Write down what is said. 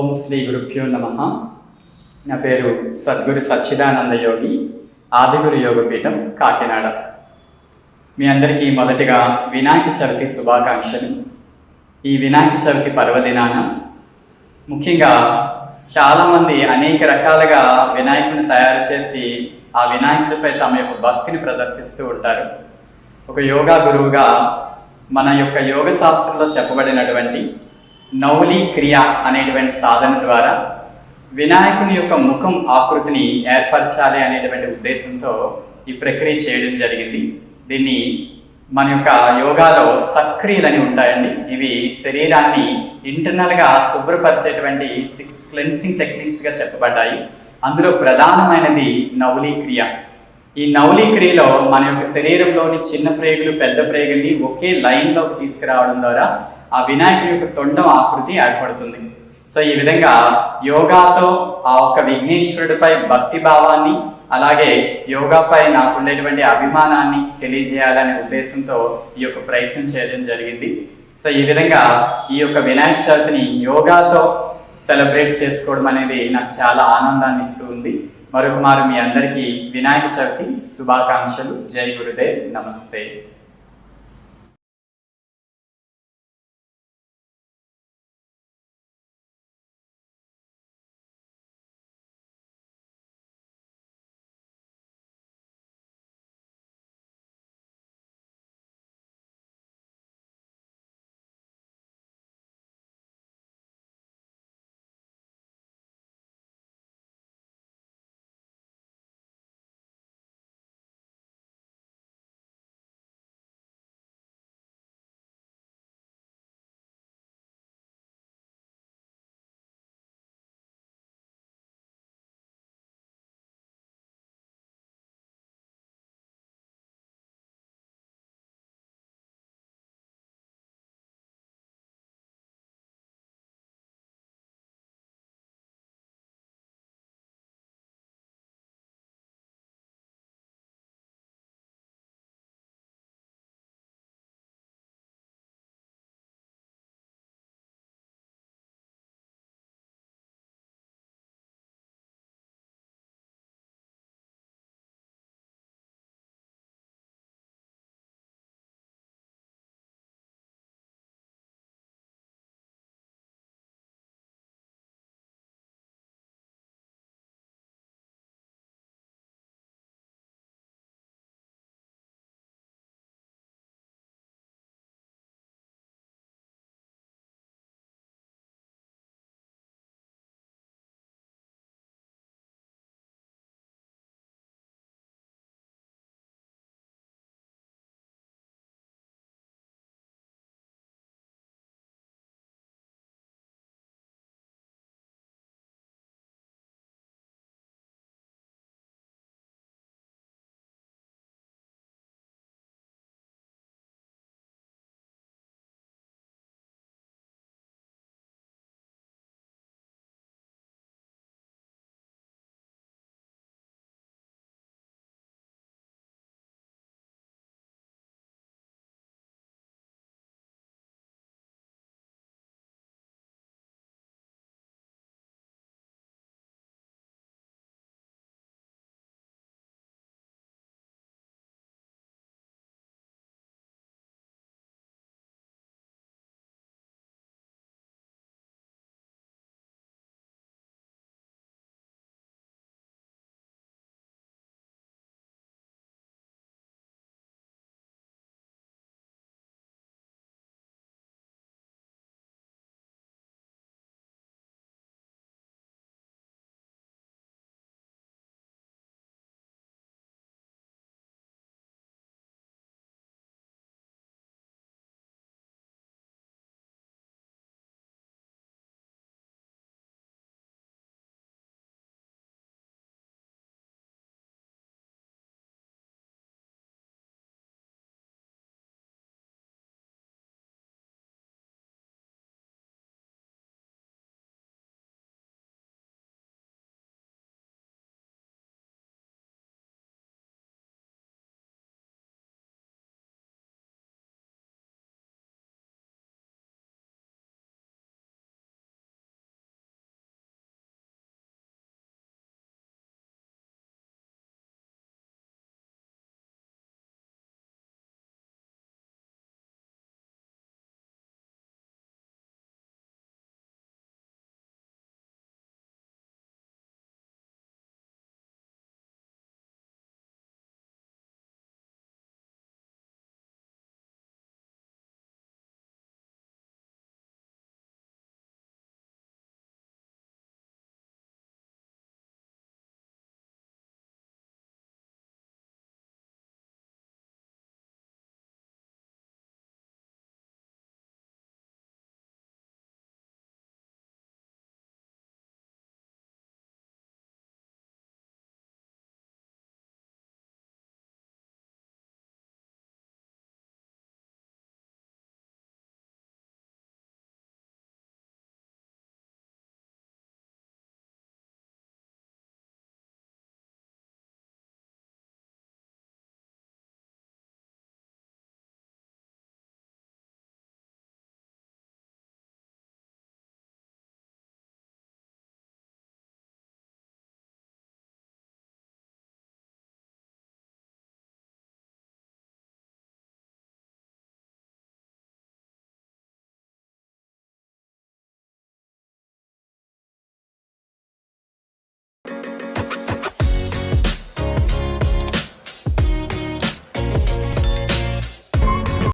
ఓం శ్రీ గురుభ్యో నమ. నా పేరు సద్గురు సచ్చిదానంద యోగి ఆదిగురు యోగపీఠం కాకినాడ. మీ అందరికీ మొదటిగా వినాయక చవితి శుభాకాంక్షలు. ఈ వినాయక చవితి పర్వదినాన ముఖ్యంగా చాలామంది అనేక రకాలుగా వినాయకుడిని తయారు చేసి ఆ వినాయకుడిపై తమ యొక్క భక్తిని ప్రదర్శిస్తూ ఉంటారు. ఒక యోగా గురువుగా మన యొక్క యోగ శాస్త్రంలో చెప్పబడినటువంటి నౌలీ క్రియ అనేటువంటి సాధన ద్వారా వినాయకుని యొక్క ముఖం ఆకృతిని ఏర్పరచాలి అనేటువంటి ఉద్దేశంతో ఈ ప్రక్రియ చేయడం జరిగింది. దీన్ని మన యొక్క యోగాలో సక్రియలని ఉంటాయండి. ఇవి శరీరాన్ని ఇంటర్నల్గా శుభ్రపరిచేటువంటి సిక్స్ క్లెన్సింగ్ టెక్నిక్స్గా చెప్పబడ్డాయి. అందులో ప్రధానమైనది నౌలీ క్రియ. ఈ నౌలీ క్రియలో మన యొక్క శరీరంలోని చిన్న ప్రేగులు పెద్ద ప్రేగుల్ని ఒకే లైన్లోకి తీసుకురావడం ద్వారా ఆ వినాయకుడి యొక్క తొండం ఆకృతి ఏర్పడుతుంది. సో ఈ విధంగా యోగాతో ఆ ఒక్క విఘ్నేశ్వరుడిపై భక్తి భావాన్ని అలాగే యోగాపై నాకుండేటువంటి అభిమానాన్ని తెలియజేయాలనే ఉద్దేశంతో ఈ యొక్క ప్రయత్నం చేయడం జరిగింది. సో ఈ విధంగా ఈ యొక్క వినాయక చవితిని యోగాతో సెలబ్రేట్ చేసుకోవడం అనేది నాకు చాలా ఆనందాన్ని ఇస్తూ ఉంది. మరొక మీ అందరికీ వినాయక చవితి శుభాకాంక్షలు. జై గురుదేవ్. నమస్తే.